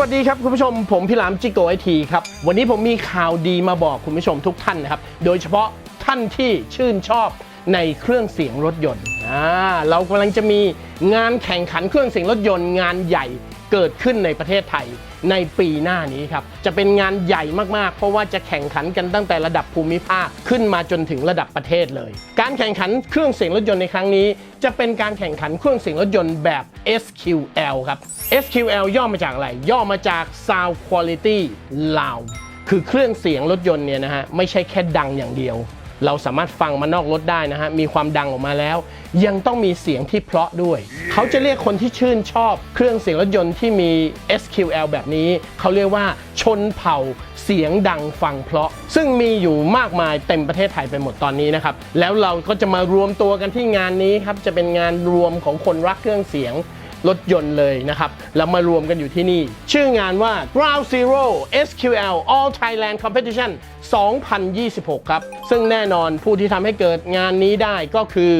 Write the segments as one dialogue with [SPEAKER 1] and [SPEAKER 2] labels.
[SPEAKER 1] วัสดีครับคุณผู้ชมผมพี่หลามจิโกไอทีครับ วันนี้ผมมีข่าวดีมาบอกคุณผู้ชมทุกท่านนะครับ โดยเฉพาะท่านที่ชื่นชอบในเครื่องเสียงรถยนต์อ่าเรากำลังจะมีงานแข่งขันเครื่องเสียงรถยนต์งานใหญ่ เกิดขึ้นในประเทศไทยในปีหน้านี้ครับ จะเป็นงานใหญ่มากๆ เพราะว่าจะแข่งขันกันตั้งแต่ระดับภูมิภาคขึ้นมาจนถึงระดับประเทศเลย การแข่งขันเครื่องเสียงรถยนต์ในครั้งนี้ จะเป็นการแข่งขันเครื่องเสียงรถยนต์แบบ SQL ครับ SQL ย่อมาจากอะไร ย่อมาจาก Sound Quality Loud คือเครื่องเสียงรถยนต์เนี่ยนะฮะไม่ใช่แค่ดังอย่างเดียว เราสามารถฟังมานอกรถได้นะฮะ มีความดังออกมาแล้ว ยังต้องมีเสียงที่เพราะด้วย เขาจะเรียกคนที่ชื่นชอบเครื่องเสียงรถยนต์ที่มี SQL แบบนี้ เขาเรียกว่าชนเผ่าเสียงดังฟังเพราะ ซึ่งมีอยู่มากมายเต็มประเทศไทยไปหมดตอนนี้นะครับ แล้วเราก็จะมารวมตัวกันที่งานนี้ครับ จะเป็นงานรวมของคนรักเครื่องเสียง รถยนต์เลยนะครับ แล้วมารวมกันอยู่ที่นี่ ชื่องานว่า Ground Zero SQL All Thailand Competition 2026 ครับ ซึ่งแน่นอนผู้ที่ทำให้เกิดงานนี้ได้ก็คือ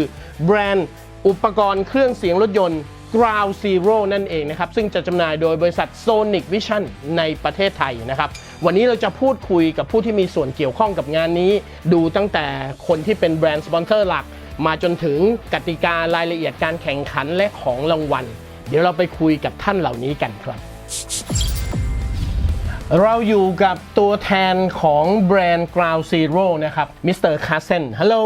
[SPEAKER 1] แบรนด์อุปกรณ์เครื่องเสียงรถยนต์ Ground Zero นั่นเองนะครับ ซึ่งจะจำหน่ายโดยบริษัท Sonic Vision ในประเทศไทยนะครับ วันนี้เราจะพูดคุยกับผู้ที่มีส่วนเกี่ยวข้องกับงานนี้ ดูตั้งแต่คนที่เป็นแบรนด์สปอนเซอร์หลัก มาจนถึงกติการายละเอียดการแข่งขันและของรางวัล เดี๋ยวเราไปคุยกับท่านเหล่านี้กันครับ เราอยู่กับตัวแทนของแบรนด์ Ground Zero นะครับมิสเตอร์คาเซนฮัลโหล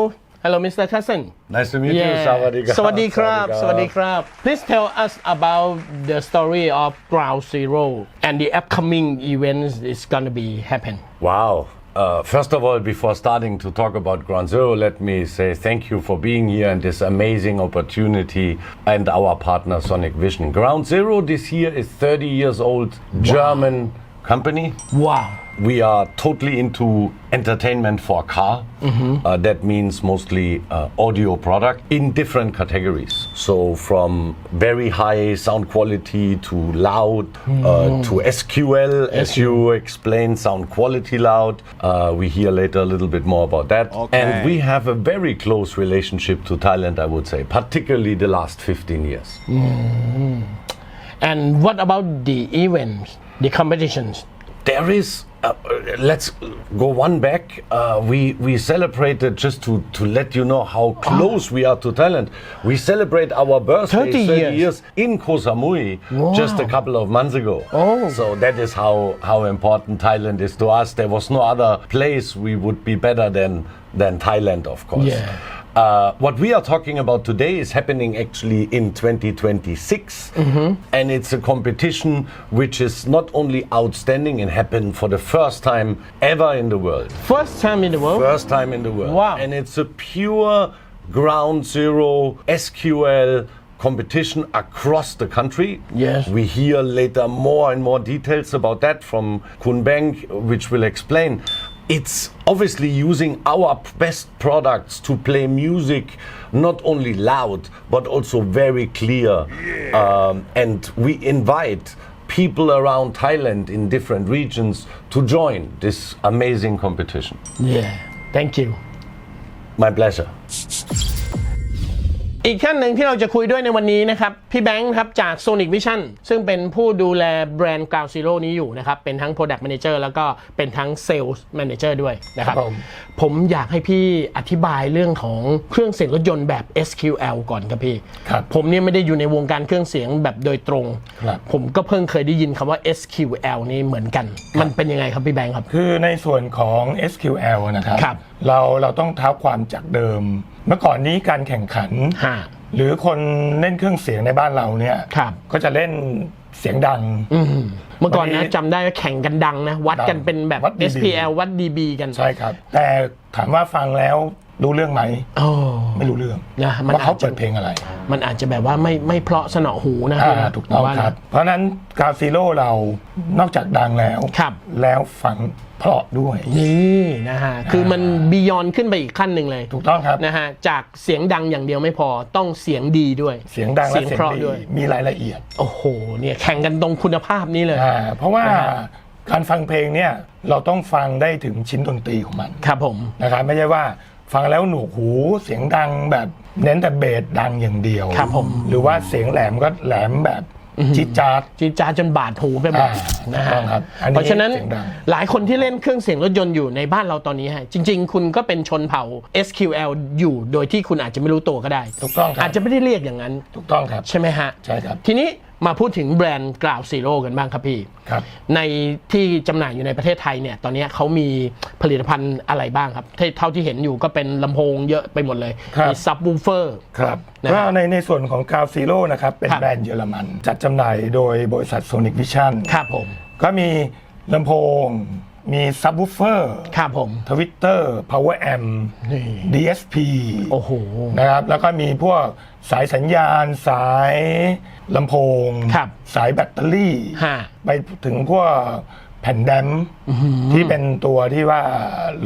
[SPEAKER 1] ฮัลโหลมิสเตอร์คาเซน
[SPEAKER 2] Nice to meet you. Sawadee
[SPEAKER 1] สวัสดีครับสวัสดีครับ Please tell us about the story of Ground Zero and the upcoming events is gonna be happen
[SPEAKER 2] Wow. Uh, first of all, before starting to talk about Ground Zero, let me say thank you for being here and this amazing opportunity and our partner Sonic Vision. Ground Zero this year is 30 years old German company.
[SPEAKER 1] Wow.
[SPEAKER 2] We are totally into entertainment for a car. Uh, that means mostly uh, audio product in different categories. So from very high sound quality to loud uh, to SQL, as you explained, sound quality loud. Uh, we hear later a little bit more about that. And we have a very close relationship to Thailand, I would say, particularly the last 15 years.
[SPEAKER 1] and what about the events the competitions
[SPEAKER 2] There is. Uh, let's go one back. Uh, we we celebrated just to to let you know how close we are to Thailand. We celebrate our birthday
[SPEAKER 1] 30
[SPEAKER 2] 30,
[SPEAKER 1] years.
[SPEAKER 2] in Koh Samui just a couple of months ago.
[SPEAKER 1] Oh.
[SPEAKER 2] So that is how how important Thailand is to us. There was no other place we would be better than than Thailand, of course.
[SPEAKER 1] Yeah.
[SPEAKER 2] Uh, what we are talking about today is happening actually in 2026, and it's a competition which is not only outstanding and happened for the first time ever in the world.
[SPEAKER 1] first time in the world
[SPEAKER 2] First time in the world.
[SPEAKER 1] Wow.
[SPEAKER 2] And it's a pure ground zero SQL competition across the country.
[SPEAKER 1] Yes.
[SPEAKER 2] We hear later more and more details about that from Kun Beng, which will explain. It's obviously using our best products to play music not only loud but also very clear. Um, and we invite people around Thailand in different regions to join this amazing competition.
[SPEAKER 1] yeah thank you
[SPEAKER 2] My pleasure.
[SPEAKER 1] อีกท่านหนึ่งที่เราจะคุยด้วยในวันนี้นะครับ พี่แบงค์ครับจาก Sonic Vision ซึ่งเป็นผู้ดูแลแบรนด์ Ground Zero นี้อยู่นะครับ เป็นทั้ง Product Manager แล้วก็เป็นทั้ง Sales Manager ด้วยนะครับ
[SPEAKER 3] ครับ ผม
[SPEAKER 1] ผมอยากให้พี่อธิบายเรื่องของเครื่องเสียงรถยนต์แบบ SQL ก่อนครับพี่
[SPEAKER 3] ครับ
[SPEAKER 1] ผมเนี่ยไม่ได้อยู่ในวงการเครื่องเสียงแบบโดยตรง
[SPEAKER 3] ครับ
[SPEAKER 1] ผมก็เพิ่งเคยได้ยินคำว่า SQL นี่เหมือนกัน มันเป็นยังไงครับพี่แบงค์ครับ
[SPEAKER 3] คือในส่วนของ SQL นะครับ
[SPEAKER 1] ครับ
[SPEAKER 3] เราเราต้องเท้าความจากเดิม เมื่อก่อนนี้การแข่งขัน
[SPEAKER 1] ฮะ
[SPEAKER 3] หรือคนเล่นเครื่องเสียงในบ้านเราเนี่ย
[SPEAKER 1] ครับ
[SPEAKER 3] ก็จะเล่นเสียงดัง
[SPEAKER 1] เมื่อก่อน
[SPEAKER 3] วัน
[SPEAKER 1] นะ
[SPEAKER 3] นี้
[SPEAKER 1] จำได้ว่าแข่งกันดังนะ วัดกันเป็นแบบ
[SPEAKER 3] วัด dB
[SPEAKER 1] SPL วัด dB กัน
[SPEAKER 3] ใช่ครับ แต่ถามว่าฟังแล้ว รู้เรื่องไหม
[SPEAKER 1] โอ้
[SPEAKER 3] ไม่รู้เรื่อง
[SPEAKER 1] นะมัน
[SPEAKER 3] ว่าเขา
[SPEAKER 1] อาจจะ
[SPEAKER 3] เปิดเพลงอะไร
[SPEAKER 1] มันอาจจะแบบว่าไม่ไม่เพราะสนอหูนะ
[SPEAKER 3] อ่า
[SPEAKER 1] พี่นะ
[SPEAKER 3] ถูกต้อง
[SPEAKER 1] ว่า
[SPEAKER 3] ครับ เพราะฉะนั้นกาซีโร่เรานอกจากดังแล้ว
[SPEAKER 1] ครับ
[SPEAKER 3] แล้วฟังเพราะด้วย
[SPEAKER 1] นี่นะฮะ คือมันบียอนขึ้นไปอีกขั้นหนึ่งเลย
[SPEAKER 3] ถูกต้องครับ
[SPEAKER 1] นะฮะ จากเสียงดังอย่างเดียวไม่พอต้องเสียงดีด้วย
[SPEAKER 3] เสียงดังและ
[SPEAKER 1] เสียง
[SPEAKER 3] เสียง
[SPEAKER 1] เพราะ
[SPEAKER 3] ดี
[SPEAKER 1] ด้วย
[SPEAKER 3] มีรายละเอียด
[SPEAKER 1] โอ้โห เนี่ยแข่งกันตรงคุณภาพนี้เลย
[SPEAKER 3] อ่าเพราะว่าการฟังเพลงเนี่ยเราต้องฟังได้ถึงชิ้นดนตรีของมัน
[SPEAKER 1] ครับผม
[SPEAKER 3] นะครับไม่ใช่ว่า ฟังแล้วหนวกหูเสียงดังแบบเน้นแต่เบสดังอย่างเดียว
[SPEAKER 1] ครับผม
[SPEAKER 3] หรือว่าเสียงแหลมก็แหลมแบบจิดจาด
[SPEAKER 1] จีดจาดจนบาดหูไปหมด
[SPEAKER 3] อ่า
[SPEAKER 1] นะฮะ
[SPEAKER 3] ถูกต้องครับอันนี้
[SPEAKER 1] เพราะฉะนั้น
[SPEAKER 3] เสียงดัง
[SPEAKER 1] หลายคนที่เล่นเครื่องเสียงรถยนต์อยู่ในบ้านเราตอนนี้ฮะจริง ๆ คุณก็เป็นชนเผ่า SQL อยู่โดยที่คุณอาจจะไม่รู้ตัวก็ได้
[SPEAKER 3] ถูกต้องครับ
[SPEAKER 1] อาจจะไม่ได้เรียกอย่างนั้น
[SPEAKER 3] ถูกต้องครับ
[SPEAKER 1] ใช่ไหมฮะ
[SPEAKER 3] ใช่ครับ
[SPEAKER 1] ทีนี้ มาพูดถึงแบรนด์กล่าวซีโร่กันบ้างครับพี่
[SPEAKER 3] ครับ
[SPEAKER 1] ในที่จำหน่ายอยู่ในประเทศไทยเนี่ยตอนนี้เขามีผลิตภัณฑ์อะไรบ้างครับที่เท่าที่เห็นอยู่ก็เป็นลำโพงเยอะไปหมดเลย
[SPEAKER 3] ครับ
[SPEAKER 1] มีซับวูเฟอร์
[SPEAKER 3] ครับ
[SPEAKER 1] นะ
[SPEAKER 3] ก็ในในส่วนของกาวซีโร่นะครับ เป็น
[SPEAKER 1] ครับ
[SPEAKER 3] แบรนด์เยอรมัน จัดจำหน่ายโดยบริษัทโซนิกวิชั่น
[SPEAKER 1] ครับผม
[SPEAKER 3] ก็มีลำโพง มีซับวูเฟอร์
[SPEAKER 1] ครับผม
[SPEAKER 3] ทวิตเตอร์พาวเวอร์แอม
[SPEAKER 1] นี่
[SPEAKER 3] DSP
[SPEAKER 1] โอ้โห
[SPEAKER 3] นะครับ แล้วก็มีพวกสายสัญญาณ สายลำโพง
[SPEAKER 1] ครับ
[SPEAKER 3] สายแบตเตอรี่
[SPEAKER 1] ฮะ
[SPEAKER 3] ไปถึงพวกแผ่นแดมที่เป็นตัวที่ว่า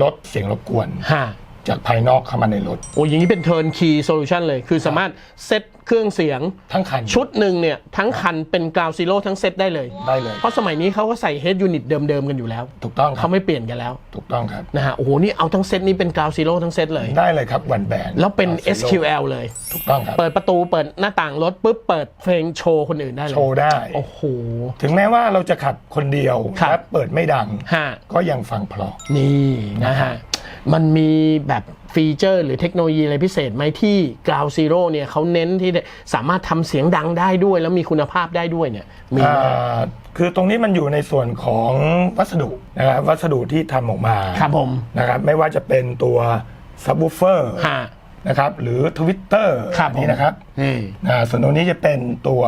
[SPEAKER 3] ลดเสียงรบกวน
[SPEAKER 1] ฮะ
[SPEAKER 3] จากภายนอกเข้ามาในรถ
[SPEAKER 1] โอ้อย่างนี้เป็น turn key solution เลย คือสามารถเซตเครื่องเสียง
[SPEAKER 3] ทั้งคัน
[SPEAKER 1] ชุดหนึ่งเนี่ย ทั้งคันเป็นกราวซีโร่ทั้งเซตได้เลย
[SPEAKER 3] ได้เลย
[SPEAKER 1] เพราะสมัยนี้เขาก็ใส่ head unit เดิมๆกันอยู่แล้ว
[SPEAKER 3] ถูกต้องครั
[SPEAKER 1] เขา
[SPEAKER 3] บ
[SPEAKER 1] ไม่เปลี่ยนกันแล้ว
[SPEAKER 3] ถูกต้องครับ
[SPEAKER 1] นะฮะ โอ้โห นี่เอาทั้งเซตนี้เป็นกราวซีโร่ทั้งเซตเลย
[SPEAKER 3] ได้เลยครับวันแบน
[SPEAKER 1] แล้วเป็น SQL เลย
[SPEAKER 3] ถูกต้องครับ
[SPEAKER 1] เปิดประตูเปิดหน้าต่างรถปุ๊บเปิดเพลงโชว์คนอื่นได้เลย
[SPEAKER 3] โชว์ได้
[SPEAKER 1] โอ้โห
[SPEAKER 3] ถึงแม้ว่าเราจะขับคนเดียว
[SPEAKER 1] ครับ
[SPEAKER 3] และเปิดไม่ดัง
[SPEAKER 1] ฮะ
[SPEAKER 3] ก็ยังฟังเพราะ
[SPEAKER 1] นี่นะฮะ มันมีแบบฟีเจอร์ หรือเทคโนโลยีอะไรพิเศษไหมที่ Ground Zero เนี่ยเขาเน้นที่สามารถทำเสียงดังได้ด้วย แล้วมีคุณภาพได้ด้วยเนี่ยมีไหม
[SPEAKER 3] อ่าคือตรงนี้มันอยู่ในส่วนของวัสดุนะครับวัสดุที่ทำออกมา
[SPEAKER 1] ครับผม
[SPEAKER 3] นะครับไม่ว่าจะเป็นตัวซับ w ูเฟอร์
[SPEAKER 1] ฮะ
[SPEAKER 3] นะครับหรือทวิตเตอร์
[SPEAKER 1] ครับผม
[SPEAKER 3] นี้นะครับ
[SPEAKER 1] นี่
[SPEAKER 3] อ่าส่วนตรงนี้จะเป็นตัว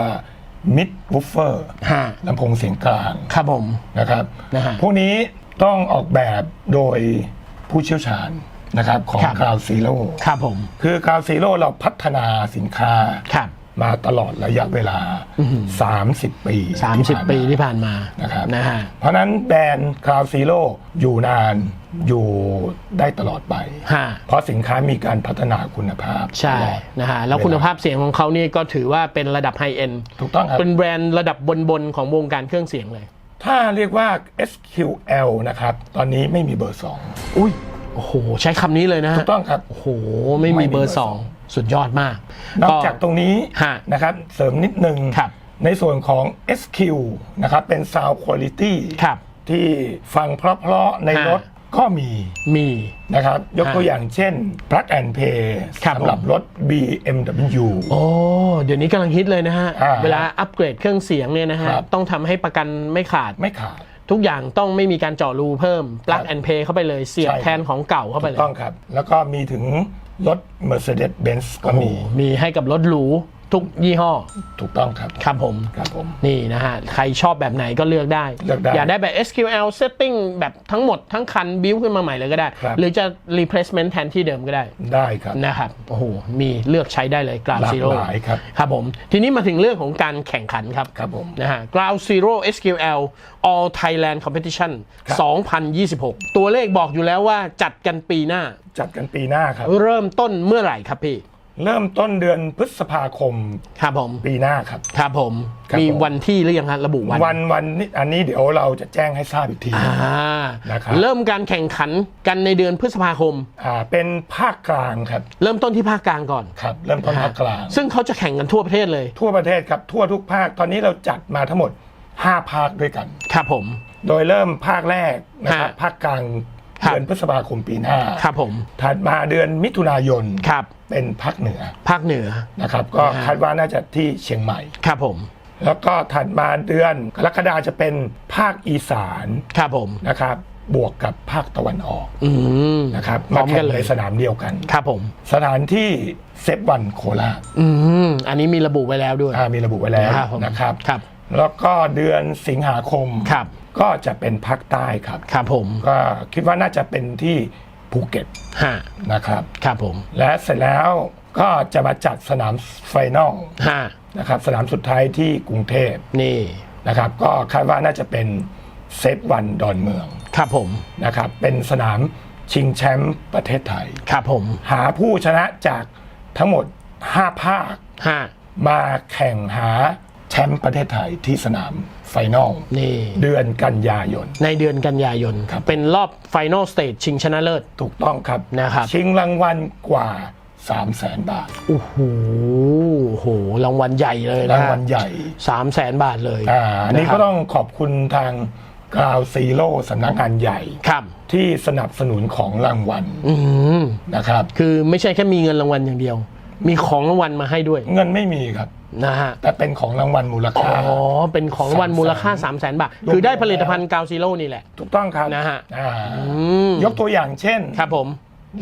[SPEAKER 3] มิด w ูเฟอร์
[SPEAKER 1] ฮะ
[SPEAKER 3] ลำโพงเสียงกลาง
[SPEAKER 1] ครับผม
[SPEAKER 3] นะครับ
[SPEAKER 1] นะฮะ
[SPEAKER 3] พวกนี้ต้องออกแบบโดย ผู้เชี่ยวชาญนะครับของ
[SPEAKER 1] ครับ
[SPEAKER 3] กราวซีโร่
[SPEAKER 1] ครับผม
[SPEAKER 3] คือกราวซีโร่เราพัฒนาสินค้า
[SPEAKER 1] ครับ
[SPEAKER 3] มาตลอดระยะเวลา30 ปีที่ผ่าน
[SPEAKER 1] 30ปีที่ผ่านมา
[SPEAKER 3] นะครับ
[SPEAKER 1] นะฮะ
[SPEAKER 3] เพราะฉะนั้นแบรนด์คราวซีโร่อยู่นานอยู่ได้ตลอดไป
[SPEAKER 1] ฮะ
[SPEAKER 3] เพราะสินค้ามีการพัฒนาคุณภาพ
[SPEAKER 1] ใช่
[SPEAKER 3] ตลอด
[SPEAKER 1] นะฮะ แล้วคุณภาพเสียงของเขานี่ก็ถือว่าเป็นระดับไฮเอ็น
[SPEAKER 3] ถูกต้องครับ
[SPEAKER 1] เป็นแบรนด์ระดับบน ๆ ของวงการเครื่องเสียงเลย
[SPEAKER 3] ถ้าเรียกว่า SQL นะครับ ตอนนี้ไม่มีเบอร์
[SPEAKER 1] อุ้ยโอ้โห ใช้คำนี้เลยนะ
[SPEAKER 3] 2
[SPEAKER 1] ฮะ
[SPEAKER 3] ถูกต้องครับ
[SPEAKER 1] โอ้โห ไม่
[SPEAKER 3] ไม่
[SPEAKER 1] มี
[SPEAKER 3] มี
[SPEAKER 1] เบอร์
[SPEAKER 3] เบอร์
[SPEAKER 1] สองสุดยอดมาก
[SPEAKER 3] นอกจากตรงนี้
[SPEAKER 1] ฮะ
[SPEAKER 3] นะครับ เสริมนิดนึง
[SPEAKER 1] ครับ
[SPEAKER 3] ในส่วนของ SQ นะครับ เป็น Sound Quality
[SPEAKER 1] ครับ
[SPEAKER 3] ที่ฟังเพราะๆใน
[SPEAKER 1] ฮะ
[SPEAKER 3] รถ ก็มี
[SPEAKER 1] มี
[SPEAKER 3] นะครับ ยก
[SPEAKER 1] ฮะ
[SPEAKER 3] ตัวอย่างเช่น Plug and Play
[SPEAKER 1] ครับ
[SPEAKER 3] สำหรับ
[SPEAKER 1] ผม
[SPEAKER 3] รถ BMW
[SPEAKER 1] โอ้เดี๋ยวนี้กำลังฮิตเลยนะฮะ
[SPEAKER 3] อ่า
[SPEAKER 1] เวลาอัปเกรดเครื่องเสียงเนี่ยนะฮะ
[SPEAKER 3] ครับ
[SPEAKER 1] ต้องทำให้ประกันไม่ขาด
[SPEAKER 3] ไม่ขาด
[SPEAKER 1] ทุกอย่างต้องไม่มีการเจาะรูเพิ่ม plug
[SPEAKER 3] ครับ
[SPEAKER 1] and play เข้าไปเลย เสียบ
[SPEAKER 3] ใช่
[SPEAKER 1] แทนของเก่าเข้าไป
[SPEAKER 3] ถู
[SPEAKER 1] เล
[SPEAKER 3] ก
[SPEAKER 1] ย
[SPEAKER 3] ต้องครับ แล้วก็มีถึงรถ Mercedes-Benz ก็
[SPEAKER 1] โอ้โห
[SPEAKER 3] มี
[SPEAKER 1] มีให้กับรถหรู ทุกยี่ห้อ
[SPEAKER 3] ถูกต้องครับ
[SPEAKER 1] ครับผม
[SPEAKER 3] ครับผม
[SPEAKER 1] นี่นะฮะ ใครชอบแบบไหนก็เลือกได้
[SPEAKER 3] เลือกได้
[SPEAKER 1] อยากได้แบบ SQL setting แบบทั้งหมดทั้งคันบิวขึ้นมาใหม่เลยก็ได้
[SPEAKER 3] ครับ
[SPEAKER 1] หรือจะ replacement แทนที่เดิมก็ได้
[SPEAKER 3] ได้ครับ
[SPEAKER 1] นะครับ โอ้โห มีเลือกใช้ได้เลย Ground
[SPEAKER 3] หลาก
[SPEAKER 1] Zero
[SPEAKER 3] หลายครับ
[SPEAKER 1] ครับผม ทีนี้มาถึงเรื่องของการแข่งขันครับ
[SPEAKER 3] ครับผม
[SPEAKER 1] นะฮะ Ground Zero SQL All Thailand Competition
[SPEAKER 3] ครับ
[SPEAKER 1] 2026 ตัวเลขบอกอยู่แล้วว่าจัดกันปีหน้า
[SPEAKER 3] จัดกันปีหน้าครับ
[SPEAKER 1] เริ่มต้นเมื่อไหร่ครับพี่
[SPEAKER 3] เริ่มต้นเดือนพฤษภาคม
[SPEAKER 1] ครับผม
[SPEAKER 3] ปีหน้าครับ
[SPEAKER 1] ครับผม
[SPEAKER 3] ครับ
[SPEAKER 1] มี
[SPEAKER 3] ผม
[SPEAKER 1] วันที่หรือยังฮะระบุวัน
[SPEAKER 3] วันวันนี้อันนี้เดี๋ยวเราจะแจ้งให้ทราบอีกที
[SPEAKER 1] อ่า
[SPEAKER 3] นะครับ
[SPEAKER 1] เริ่มการแข่งขันกันในเดือนพฤษภาคม
[SPEAKER 3] อ่าเป็นภาคกลางครับ
[SPEAKER 1] เริ่มต้นที่ภาคกลางก่อน
[SPEAKER 3] ครับ เริ่มต้นภาคกลาง
[SPEAKER 1] ซึ่งเขาจะแข่งกันทั่วประเทศเลย
[SPEAKER 3] ทั่วประเทศครับ ทั่วทุกภาคตอนนี้เราจัดมาทั้งหมด 5 ภาคด้วยกัน
[SPEAKER 1] ครับผม
[SPEAKER 3] โดยเริ่มภาคแรกนะครับ
[SPEAKER 1] ฮะ
[SPEAKER 3] ภาคกลาง
[SPEAKER 1] ครับ
[SPEAKER 3] เดือนพฤษภาคมปีหน้า
[SPEAKER 1] ครับผม
[SPEAKER 3] ถัดมาเดือนมิถุนายน
[SPEAKER 1] ครับ
[SPEAKER 3] เป็นภาคเหนือ
[SPEAKER 1] ภาคเหนือ
[SPEAKER 3] นะครับ ก็
[SPEAKER 1] ฮะ
[SPEAKER 3] คาดว่าน่าจะที่เชียงใหม่
[SPEAKER 1] ครับผม
[SPEAKER 3] แล้วก็ถัดมาเดือนกรกฎาจะเป็นภาคอีสาน
[SPEAKER 1] ครับผม
[SPEAKER 3] นะครับ บวกกับภาคตะวันออก
[SPEAKER 1] อืม
[SPEAKER 3] นะครับ
[SPEAKER 1] พร้
[SPEAKER 3] มา
[SPEAKER 1] อม
[SPEAKER 3] แข่
[SPEAKER 1] กัน
[SPEAKER 3] ง
[SPEAKER 1] เล
[SPEAKER 3] ใน
[SPEAKER 1] ย
[SPEAKER 3] สนามเดียวกัน
[SPEAKER 1] ครับผม
[SPEAKER 3] สถานที่เซฟวันโคราช
[SPEAKER 1] อืมอันนี้มีระบุไว้แล้วด้วย
[SPEAKER 3] อ่ามีระบุไว้แล้ว
[SPEAKER 1] ครับผม
[SPEAKER 3] นะครับ
[SPEAKER 1] ครับ
[SPEAKER 3] แล้วก็เดือนสิงหาคม
[SPEAKER 1] ครับ
[SPEAKER 3] ก็จะเป็นภาคใต้ครับ
[SPEAKER 1] ครับผม
[SPEAKER 3] ก็คิดว่าน่าจะเป็นที่ภูเก็ต
[SPEAKER 1] ฮะ
[SPEAKER 3] นะครับ
[SPEAKER 1] ครับผม
[SPEAKER 3] และเสร็จแล้วก็จะมาจัดสนามไฟนอล
[SPEAKER 1] ฮะ
[SPEAKER 3] นะครับ สนามสุดท้ายที่กรุงเทพ
[SPEAKER 1] นี่
[SPEAKER 3] นะครับ ก็คาดว่าน่าจะเป็นเซฟวันดอนเมือง
[SPEAKER 1] ครับผม
[SPEAKER 3] นะครับ เป็นสนามชิงแชมป์ประเทศไทย
[SPEAKER 1] ครับผม
[SPEAKER 3] หาผู้ชนะจากทั้งหมด 5 ภาค
[SPEAKER 1] ฮะ
[SPEAKER 3] มาแข่งหา แชมป์ประเทศไทยที่สนามไฟนอล
[SPEAKER 1] นี่
[SPEAKER 3] เดือนกันยายน
[SPEAKER 1] ในเดือนกันยายน
[SPEAKER 3] ครับ
[SPEAKER 1] เป็นรอบ Final Stage ชิงชนะเลิศ
[SPEAKER 3] ถูกต้องครับ
[SPEAKER 1] นะครับ
[SPEAKER 3] ชิงรางวัลกว่า 3 0 0แสนบาท
[SPEAKER 1] โอ้โหโหรางวัลใหญ่เลยนะ
[SPEAKER 3] รางวัลใหญ่
[SPEAKER 1] สามแสนบาทเลย
[SPEAKER 3] อ่าอันนี้ะ
[SPEAKER 1] ค
[SPEAKER 3] ก็
[SPEAKER 1] รับ
[SPEAKER 3] ต้องขอบคุณทางกราวซีโร่สำนักงานใหญ่
[SPEAKER 1] ครับ
[SPEAKER 3] ที่สนับสนุนของรางวัล
[SPEAKER 1] อืม
[SPEAKER 3] นะครับ
[SPEAKER 1] คือไม่ใช่แค่มีเงินรางวัลอย่างเดียว มีของรางวัลมาให้ด้วย
[SPEAKER 3] เงินไม่มีครับ
[SPEAKER 1] นะฮะ
[SPEAKER 3] แต่เป็นของรางวัลมูล
[SPEAKER 1] อ๋
[SPEAKER 3] ค่า
[SPEAKER 1] อเป็นของรางวัลมูลค่า 3 0 0แสนบาท คือได้ผลิตภัณฑ์กาวซีโร่นี่แหละ
[SPEAKER 3] ถูกต้องครับ
[SPEAKER 1] นะฮะ
[SPEAKER 3] อ่า
[SPEAKER 1] ม
[SPEAKER 3] ยกตัวอย่างเช่น
[SPEAKER 1] ครับผม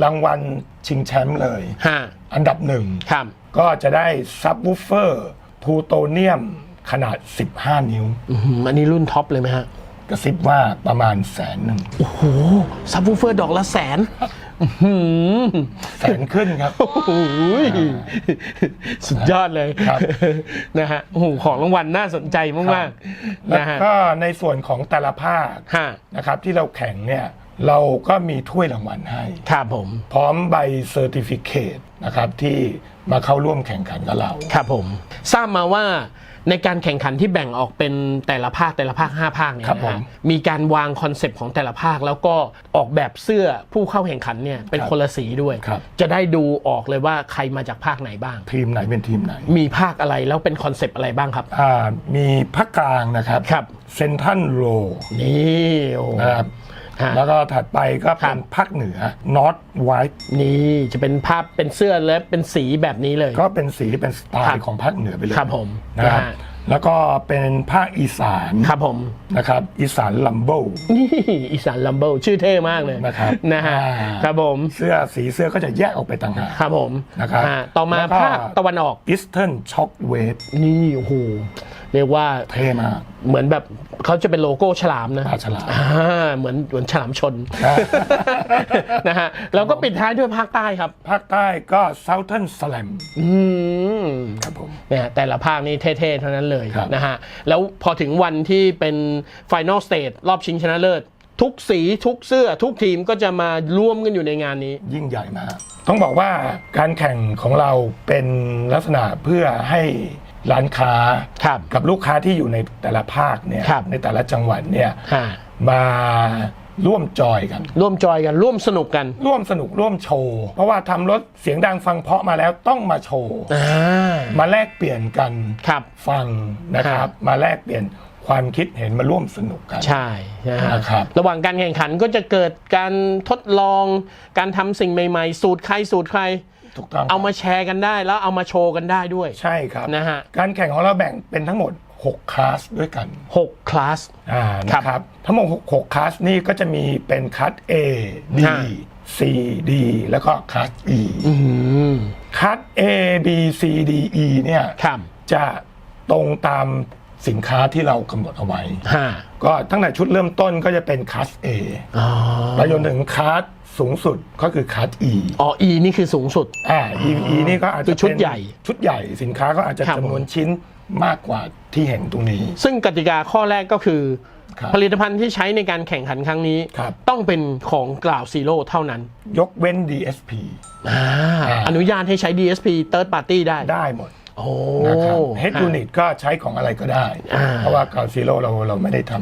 [SPEAKER 3] รางวัลชิงแชมป์เลย
[SPEAKER 1] ฮะ
[SPEAKER 3] อันดับหนึ่ง
[SPEAKER 1] ครับ
[SPEAKER 3] ก็จะได้ซับวูฟเฟอร์พลูโตเนียมขนาด 15 นิ้ว
[SPEAKER 1] อื้อหืออันนี้รุ่นท็อปเลยไหมฮะ
[SPEAKER 3] กระซิบว่าประมาณแสนหนึ่ง
[SPEAKER 1] โอ้โหซับวูเฟอร์ดอกละแสน อื้อหือ
[SPEAKER 3] แสนขึ้นครับ
[SPEAKER 1] โอ้โหสุดยอดเลย
[SPEAKER 3] ครับ
[SPEAKER 1] นะฮะโอ้โหของรางวัลน่าสนใจมากๆ
[SPEAKER 3] แล้ว
[SPEAKER 1] นะฮะ
[SPEAKER 3] ก็ในส่วนของแต่ละภาค
[SPEAKER 1] ฮะ
[SPEAKER 3] นะครับที่เราแข่งเนี่ยเราก็มีถ้วยรางวัลให้
[SPEAKER 1] ครับผม
[SPEAKER 3] พร้อมใบเซอร์ติฟิเคตนะครับที่มาเข้าร่วมแข่งขันกับเรา
[SPEAKER 1] ครับผม ทราบมาว่า ในการแข่งขันที่แบ่งออกเป็นแต่ละภาคแต่ละภาค 5 ภาคเนี่ย
[SPEAKER 3] ครับ
[SPEAKER 1] นะ
[SPEAKER 3] ผ
[SPEAKER 1] ฮะ
[SPEAKER 3] ม
[SPEAKER 1] มีการวางคอนเซปต์ของแต่ละภาค แล้วก็ออกแบบเสื้อผู้เข้าแข่งขันเนี่ยเป็น
[SPEAKER 3] ครับ
[SPEAKER 1] คนละสีด้วย
[SPEAKER 3] ครับ
[SPEAKER 1] จะได้ดูออกเลยว่าใครมาจากภาคไหนบ้าง
[SPEAKER 3] ทีมไหนเป็นทีมไหน
[SPEAKER 1] มีภาคอะไรแล้วเป็นคอนเซปต์อะไรบ้างครับ
[SPEAKER 3] อ่ามีภาคกลางนะครับ
[SPEAKER 1] ครับ
[SPEAKER 3] เซนทันโร
[SPEAKER 1] นี่โอ้
[SPEAKER 3] นะครับ
[SPEAKER 1] ฮะ
[SPEAKER 3] แล้วก็ถัดไปก็
[SPEAKER 1] ครั
[SPEAKER 3] เป็
[SPEAKER 1] บ
[SPEAKER 3] นภาคเหนือนอตไวท์
[SPEAKER 1] นี่จะเป็นภาพเป็นเสื้อและเป็นสีแบบนี้เลย
[SPEAKER 3] ก็เป็นสีเป็นสไต
[SPEAKER 1] ครับ
[SPEAKER 3] ล์ของภาคเหนือไปเลย
[SPEAKER 1] ครับผม
[SPEAKER 3] นะครับ
[SPEAKER 1] นะฮะ
[SPEAKER 3] แล้วก็เป็นภาคอีสาน
[SPEAKER 1] ครับผม
[SPEAKER 3] นะครับ อีสานลัมโบ
[SPEAKER 1] นี่อีสานลัมเบิลชื่อเท่มากเลย
[SPEAKER 3] นะครับ
[SPEAKER 1] นะฮะ
[SPEAKER 3] อ่า
[SPEAKER 1] ครับผม
[SPEAKER 3] เสื้อสีเสื้อก็จะแยกออกไปต่างหาก
[SPEAKER 1] ครับผม
[SPEAKER 3] นะครับ
[SPEAKER 1] อ่าต่อมา
[SPEAKER 3] แล้วก็
[SPEAKER 1] ภาคตะวันออก
[SPEAKER 3] อีสเทิร์นช็อคเวฟ
[SPEAKER 1] นี่โอ้โห เรียกว่า
[SPEAKER 3] เท่มาก
[SPEAKER 1] เหมือนแบบเขาจะเป็นโลโก้ฉลามนะ
[SPEAKER 3] ปลาฉลาม
[SPEAKER 1] อ่าเหมือนเหมือนฉลามชน
[SPEAKER 3] นะ
[SPEAKER 1] นะฮะแล้วก็ปิดท้ายด้วยภาคใต้ครับ
[SPEAKER 3] ภาคใต้ก็ Southern Slam
[SPEAKER 1] อืม
[SPEAKER 3] ครับผม
[SPEAKER 1] เนี่ยแต่ละภาคนี่เท่ๆเท่านั้นเลย
[SPEAKER 3] ครับ
[SPEAKER 1] นะฮะแล้วพอถึงวันที่เป็นไฟน a ลสเต e รอบชิงชนะเลิศทุกสีทุกเสื้อทุกทีมก็จะมารวมกันอยู่ในงานนี้
[SPEAKER 3] ยิ่งใหญ่มาก ต้องบอกว่าการแข่งของเราเป็นลักษณะเพื่อให้ ร้านค้า
[SPEAKER 1] ครับ
[SPEAKER 3] กับลูกค้าที่อยู่ในแต่ละภาคเนี่ย
[SPEAKER 1] ครับ
[SPEAKER 3] ในแต่ละจังหวัดเนี่ย
[SPEAKER 1] ฮะ
[SPEAKER 3] มาร่วมจอยกัน
[SPEAKER 1] ร่วมจอยกันร่วมสนุกกัน
[SPEAKER 3] ร่วมสนุกร่วมโชว์ เพราะว่าทำรถเสียงดังฟังเพราะมาแล้วต้องมาโชว์
[SPEAKER 1] อ่า
[SPEAKER 3] มาแลกเปลี่ยนกัน
[SPEAKER 1] ครับ
[SPEAKER 3] ฟังนะครับมาแลกเปลี่ยนความคิดเห็นมาร่วมสนุกกัน
[SPEAKER 1] ใช่นะฮะ
[SPEAKER 3] นะครับ
[SPEAKER 1] ระหว่างการแข่งขันก็จะเกิดการทดลอง การทำสิ่งใหม่ ๆ สูตรใครสูตรใคร
[SPEAKER 3] ถูกต้อง
[SPEAKER 1] เอามาแชร์กันได้แล้วเอามาโชว์กันได้ด้วย
[SPEAKER 3] ใช่ครับ
[SPEAKER 1] นะฮะ
[SPEAKER 3] การแข่งของเราแบ่งเป็นทั้งหมด 6 คลาสด้วยกัน
[SPEAKER 1] 6 คลาส
[SPEAKER 3] อ่า
[SPEAKER 1] ครับ
[SPEAKER 3] นะครับทั้งหมด6 6คลาสนี่ก็จะมีเป็นคลาส A D
[SPEAKER 1] ฮะ
[SPEAKER 3] C D แล้วก็คลาส E
[SPEAKER 1] อืม
[SPEAKER 3] คลาส A B C D E เนี่ย
[SPEAKER 1] ครับ
[SPEAKER 3] จะตรงตามสินค้าที่เรากำหนดเอาไว้
[SPEAKER 1] ฮะ
[SPEAKER 3] ก็ตั้งแต่ชุดเริ่มต้นก็จะเป็นคลาส A
[SPEAKER 1] อ๋อ
[SPEAKER 3] ไปจนถึงคลาส สูงสุดก็คือคลาส E
[SPEAKER 1] อ๋อ E นี่คือสูงสุด
[SPEAKER 3] อ่า E E นี่ก็อาจ
[SPEAKER 1] คื
[SPEAKER 3] จะ
[SPEAKER 1] อชุด
[SPEAKER 3] เป็น
[SPEAKER 1] ใหญ่
[SPEAKER 3] ชุดใหญ่สินค้าก็อาจจะ
[SPEAKER 1] ครับ
[SPEAKER 3] จำนวนชิ้นมากกว่าที่เห็นตรงนี้
[SPEAKER 1] ซึ่งกติกาข้อแรกก็คือ
[SPEAKER 3] ครับ
[SPEAKER 1] ผลิตภัณฑ์ที่ใช้ในการแข่งขันครั้งนี้
[SPEAKER 3] ครับ
[SPEAKER 1] ต้องเป็นของกล่าวซีโร่เท่านั้น
[SPEAKER 3] ยกเว้น DSP
[SPEAKER 1] อา
[SPEAKER 3] อ่า
[SPEAKER 1] อนุญาตให้ใช้ DSP Third Party ได้
[SPEAKER 3] ได้หมด
[SPEAKER 1] โอ้
[SPEAKER 3] นะครับ Head
[SPEAKER 1] ฮะ
[SPEAKER 3] Unit ก็ใช้ของอะไรก็ได้
[SPEAKER 1] อ่า
[SPEAKER 3] เพราะว่ากาวซีโร่เราเราไม่ได้ท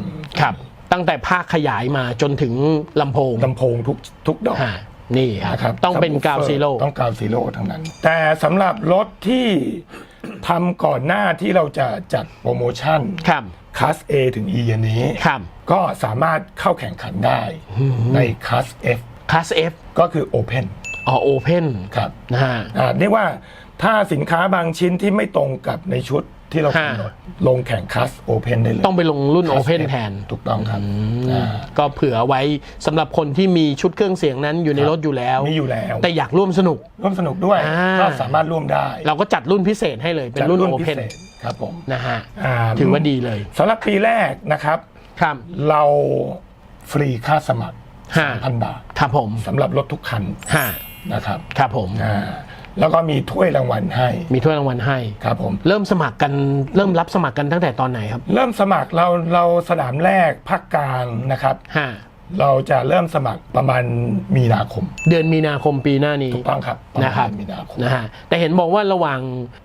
[SPEAKER 1] ครับ ตั้งแต่ภาคขยายมาจนถึงลำโพงำ
[SPEAKER 3] ลำโพงทุกทุกดอก
[SPEAKER 1] ฮะนี่ค
[SPEAKER 3] นะค
[SPEAKER 1] รั
[SPEAKER 3] รับบ
[SPEAKER 1] ต้องเป็น
[SPEAKER 3] Subwoofer
[SPEAKER 1] กาวซีโร่
[SPEAKER 3] ต้องกาวซีโร่ทั้งนั้น แต่สำหรับรถที่ทำก่อนหน้าที่เราจะจัดโปรโมชั่น
[SPEAKER 1] ครับ
[SPEAKER 3] คลาส A ถึง E อันนี้
[SPEAKER 1] ครับ
[SPEAKER 3] ก็สามารถเข้าแข่งขันได้ในคลาส F
[SPEAKER 1] Class F
[SPEAKER 3] ก็คือ Open
[SPEAKER 1] อ๋อ Open
[SPEAKER 3] ครับ
[SPEAKER 1] นะฮะ
[SPEAKER 3] อ่าเรียกว่าถ้าสินค้าบางชิ้นที่ไม่ตรงกับในชุด ที่เรากำหนดลงแข่งคลาส Open ได้เลย
[SPEAKER 1] ต้องไปลงรุ่น
[SPEAKER 3] Class
[SPEAKER 1] Open
[SPEAKER 3] F
[SPEAKER 1] แทน
[SPEAKER 3] ถูกต้องครับอ่า
[SPEAKER 1] ก็เผื่อไว้สำหรับคนที่มีชุดเครื่องเสียงนั้นอยู่ในรถอยู่แล้ว
[SPEAKER 3] มีอยู่แล้ว
[SPEAKER 1] แต่อยากร่วมสนุก
[SPEAKER 3] ร่วมสนุกด้วย
[SPEAKER 1] อ่า
[SPEAKER 3] ก็สามารถร่วมได้
[SPEAKER 1] เราก็จัดรุ่นพิเศษให้เลยเป็น
[SPEAKER 3] จาก
[SPEAKER 1] รุ่น
[SPEAKER 3] พิ
[SPEAKER 1] Open
[SPEAKER 3] เศษครับผม
[SPEAKER 1] นะฮะ
[SPEAKER 3] อ่า
[SPEAKER 1] ถือว่าดีเลย
[SPEAKER 3] สำหรับปีแรกนะครับ
[SPEAKER 1] ครับ
[SPEAKER 3] เราฟรีค่าสมัคร
[SPEAKER 1] ฮะ
[SPEAKER 3] 3,000 บาท
[SPEAKER 1] ครับผม
[SPEAKER 3] สำหรับรถทุกคัน
[SPEAKER 1] ฮะ
[SPEAKER 3] นะครับ
[SPEAKER 1] ครับผม
[SPEAKER 3] อ่า แล้วก็มีถ้วยรางวัลให้
[SPEAKER 1] มีถ้วยรางวัลให้
[SPEAKER 3] ครับผม
[SPEAKER 1] เริ่มสมัครกันเริ่มรับสมัครกันตั้งแต่ตอนไหนครับ
[SPEAKER 3] เริ่มสมัครเราเราสนามแรกภาคกลางนะครับ
[SPEAKER 1] ฮะ
[SPEAKER 3] เราจะเริ่มสมัครประมาณมีนาคม
[SPEAKER 1] เดือนมีนาคมปีหน้านี้
[SPEAKER 3] ถูกต้องครับปมาณ
[SPEAKER 1] นะครับ
[SPEAKER 3] มีนาคม
[SPEAKER 1] นะฮะแต่เห็นบอกว่าระหว่าง